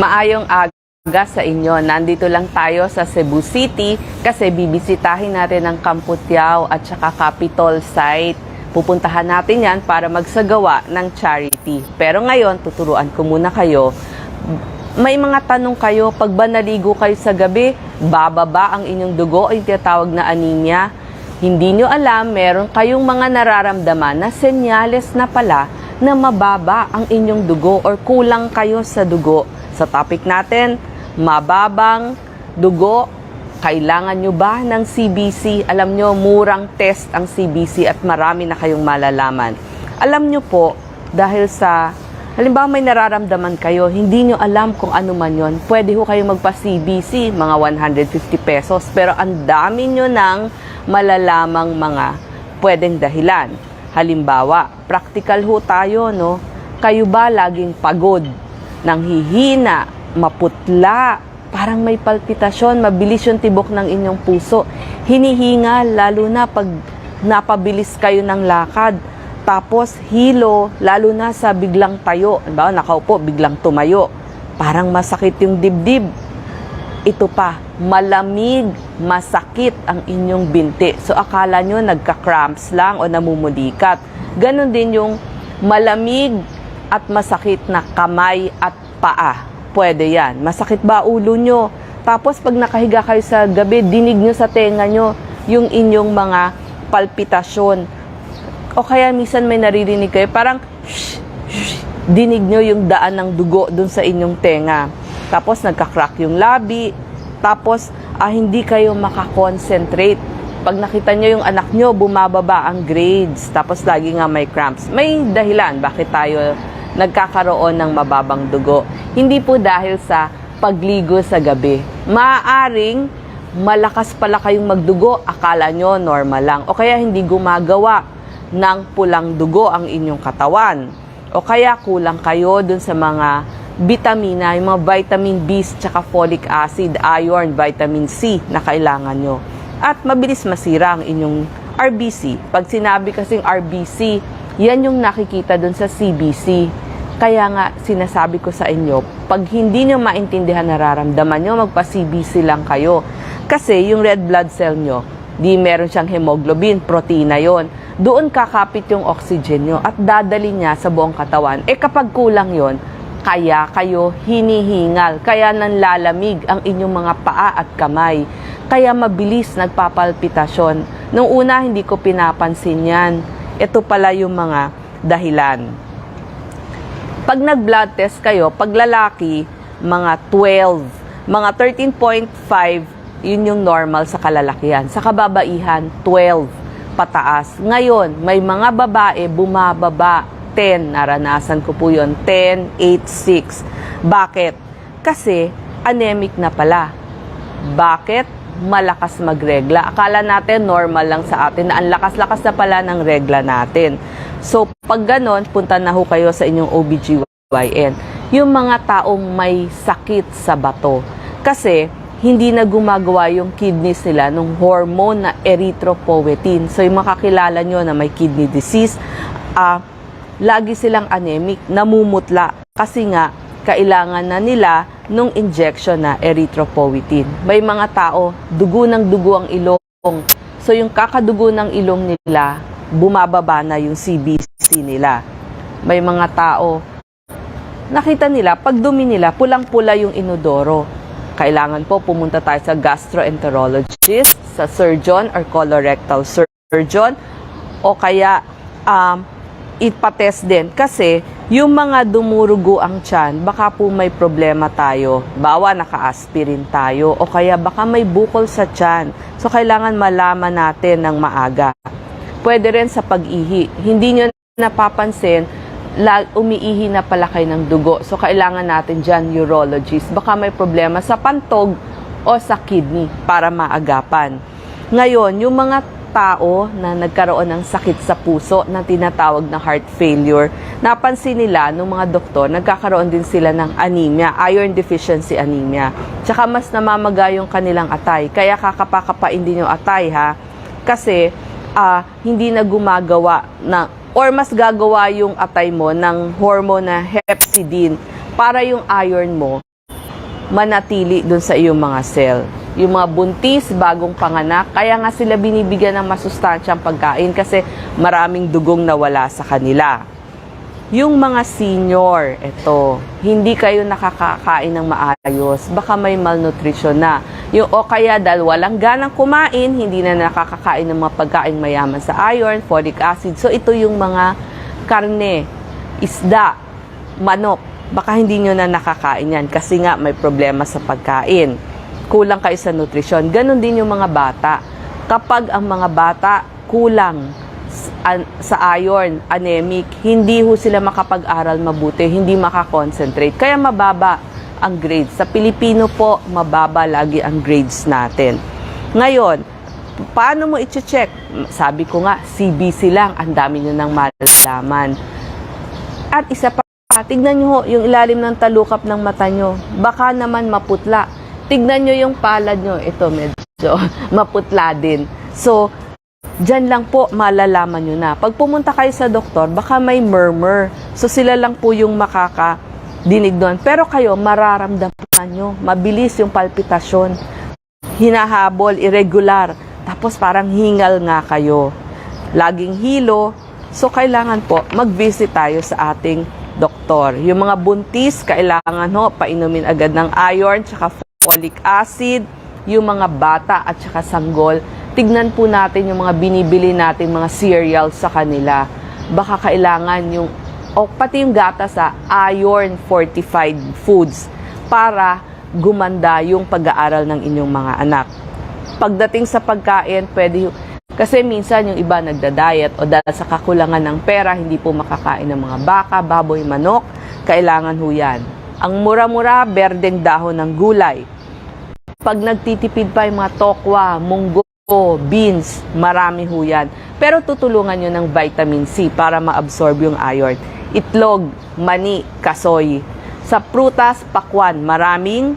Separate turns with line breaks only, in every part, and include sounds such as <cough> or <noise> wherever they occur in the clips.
Maayong aga sa inyo. Nandito lang tayo sa Cebu City kasi bibisitahin natin ang Kamputiao at saka Capitol site. Pupuntahan natin yan para magsagawa ng charity. Pero ngayon, tuturuan ko muna kayo. May mga tanong kayo, pag ba naligo kayo sa gabi, bababa ang inyong dugo o yung tinatawag na anemia? Hindi nyo alam, meron kayong mga nararamdaman na senyales na pala na mababa ang inyong dugo or kulang kayo sa dugo. Sa topic natin, mababang dugo, kailangan nyo ba ng CBC? Alam nyo, murang test ang CBC at marami na kayong malalaman. Alam nyo po, dahil sa, halimbawa may nararamdaman kayo, hindi nyo alam kung ano man yon, pwede ho kayong magpa-CBC, mga 150 pesos. Pero ang dami nyo ng malalamang mga pwedeng dahilan. Halimbawa, practical ho tayo, no? Kayo ba laging pagod, nanghihina, maputla, parang may palpitasyon, mabilis yung tibok ng inyong puso, hinihinga, lalo na pag napabilis kayo ng lakad, tapos hilo, lalo na sa biglang tayo, halimbawa nakaupo, biglang tumayo, parang masakit yung dibdib, ito pa, malamig, masakit ang inyong binti. So akala nyo nagka-cramps lang o namumulikat. Ganon din yung malamig at masakit na kamay at paa. Pwede yan. Masakit ba ulo nyo? Tapos pag nakahiga kayo sa gabi, dinig nyo sa tenga nyo yung inyong mga palpitasyon. O kaya minsan may naririnig kayo, parang shh, shh, dinig nyo yung daan ng dugo dun sa inyong tenga. Tapos nagka-crack yung labi. Tapos ah, hindi kayo makakonsentrate. Pag nakita nyo yung anak nyo, bumababa ang grades. Tapos lagi nga may cramps. May dahilan bakit tayo nagkakaroon ng mababang dugo. Hindi po dahil sa pagligo sa gabi. Maaaring malakas pala kayong magdugo, akala nyo normal lang. O kaya hindi gumagawa ng pulang dugo ang inyong katawan. O kaya kulang kayo dun sa mga vitamina, yung mga vitamin B tsaka folic acid, iron, vitamin C na kailangan nyo. At mabilis masira ang inyong RBC. Pag sinabi kasing RBC, yan yung nakikita dun sa CBC. Kaya nga sinasabi ko sa inyo, pag hindi nyo maintindihan nararamdaman nyo, magpa-CBC lang kayo. Kasi yung red blood cell nyo, di meron siyang hemoglobin, protina yon. Doon kakapit yung oxygen nyo at dadali niya sa buong katawan. Eh kapag kulang yon, kaya kayo hinihingal, kaya nanlalamig ang inyong mga paa at kamay, kaya mabilis nagpapalpitasyon. Nung una, hindi ko pinapansin yan. Ito pala yung mga dahilan. Pag nag-blood test kayo, pag lalaki, mga 12, mga 13.5, yun yung normal sa kalalakihan. Sa kababaihan, 12 pataas. Ngayon, may mga babae bumababa 10. Naranasan ko po yun. 10, 8, 6. Bakit? Kasi anemic na pala. Bakit? Malakas magregla. Akala natin normal lang sa atin na ang lakas-lakas na pala ng regla natin. So, pag ganon, punta na ho kayo sa inyong OBGYN. Yung mga taong may sakit sa bato. Kasi, hindi na gumagawa yung kidneys nila ng hormone na erythropoietin. So, yung makakilala nyo na may kidney disease, ah, lagi silang anemic, namumutla. Kasi nga, kailangan na nila nung injection na erythropoietin. May mga tao, dugo ng dugo ang ilong. So, yung kakadugo ng ilong nila, bumababa na yung CBC nila. May mga tao, nakita nila, pag dumi nila, pulang-pula yung inodoro. Kailangan po pumunta tayo sa gastroenterologist, sa surgeon or colorectal surgeon, o kaya um, ipatest din. Kasi yung mga dumurugo ang tiyan, baka po may problema tayo. Bawa naka-aspirin tayo o kaya baka may bukol sa tiyan. So kailangan malaman natin ng maaga. Pwede rin sa pag-ihi. Hindi nyo napapansin, umiihi na pala kayo ng dugo. So, kailangan natin dyan, urologist. Baka may problema sa pantog o sa kidney para maagapan. Ngayon, yung mga tao na nagkaroon ng sakit sa puso na tinatawag na heart failure, napansin nila nung mga doktor, nagkakaroon din sila ng anemia, iron deficiency anemia. Tsaka mas namamaga yung kanilang atay. Kaya kakapakapain din yung atay ha. Kasi ah, hindi na gumagawa na or mas gagawa yung atay mo ng hormone na hepcidin para yung iron mo manatili dun sa iyong mga cell. Yung mga buntis, bagong panganak, kaya nga sila binibigyan ng masustansyang pagkain kasi maraming dugong nawala sa kanila. Yung mga senior, ito, hindi kayo nakakakain ng maayos, baka may malnutrition na. Yung, o kaya dahil walang ganang kumain, hindi na nakakakain ng mga pagkain mayaman sa iron, folic acid. So ito yung mga karne, isda, manok. Baka hindi nyo na nakakain yan kasi nga may problema sa pagkain. Kulang kayo sa nutrisyon. Ganon din yung mga bata. Kapag ang mga bata kulang sa iron, anemic, hindi ho sila makapag-aral mabuti, hindi makakonsentrate. Kaya mababa ang grades. Sa Pilipino po, mababa lagi ang grades natin. Ngayon, paano mo i-check? Sabi ko nga, CBC lang, ang dami nyo nang malalaman. At isa pa, tignan nyo yung ilalim ng talukap ng mata nyo. Baka naman maputla. Tignan nyo yung palad nyo. Ito medyo <laughs> maputla din. So, Diyan lang po malalaman nyo na. Pag pumunta kayo sa doktor, baka may murmur. So sila lang po yung makakadinig doon. Pero kayo, mararamdaman nyo. Mabilis yung palpitasyon. Hinahabol, irregular. Tapos parang hingal nga kayo. Laging hilo. So kailangan po mag-visit tayo sa ating doktor. Yung mga buntis, kailangan ho, painumin agad ng iron, tsaka folic acid. Yung mga bata at tsaka sanggol, tignan po natin yung mga binibili natin mga cereals sa kanila. Baka kailangan yung, o pati yung gata sa iron fortified foods para gumanda yung pag-aaral ng inyong mga anak. Pagdating sa pagkain, pwede kasi minsan yung iba nagda-diet o dahil sa kakulangan ng pera, hindi po makakain ng mga baka, baboy, manok, kailangan ho yan. Ang mura-mura, berdeng dahon ng gulay. Pag nagtitipid pa yung mga tokwa, munggo, beans, marami ho yan. Pero tutulungan nyo ng vitamin C para ma-absorb yung iron. Itlog, mani, kasoy. Sa prutas, pakwan, maraming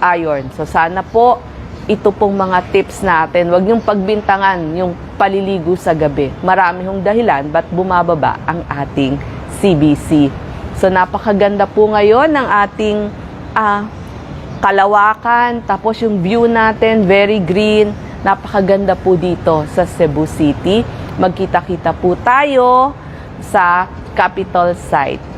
iron. So sana po, ito pong mga tips natin. Huwag niyong pagbintangan yung paliligo sa gabi. Marami hong dahilan ba't bumababa ang ating CBC. So napakaganda po ngayon ng ating ah, kalawakan, tapos yung view natin, very green. Napakaganda po dito sa Cebu City. Magkita-kita po tayo sa Capitol Site.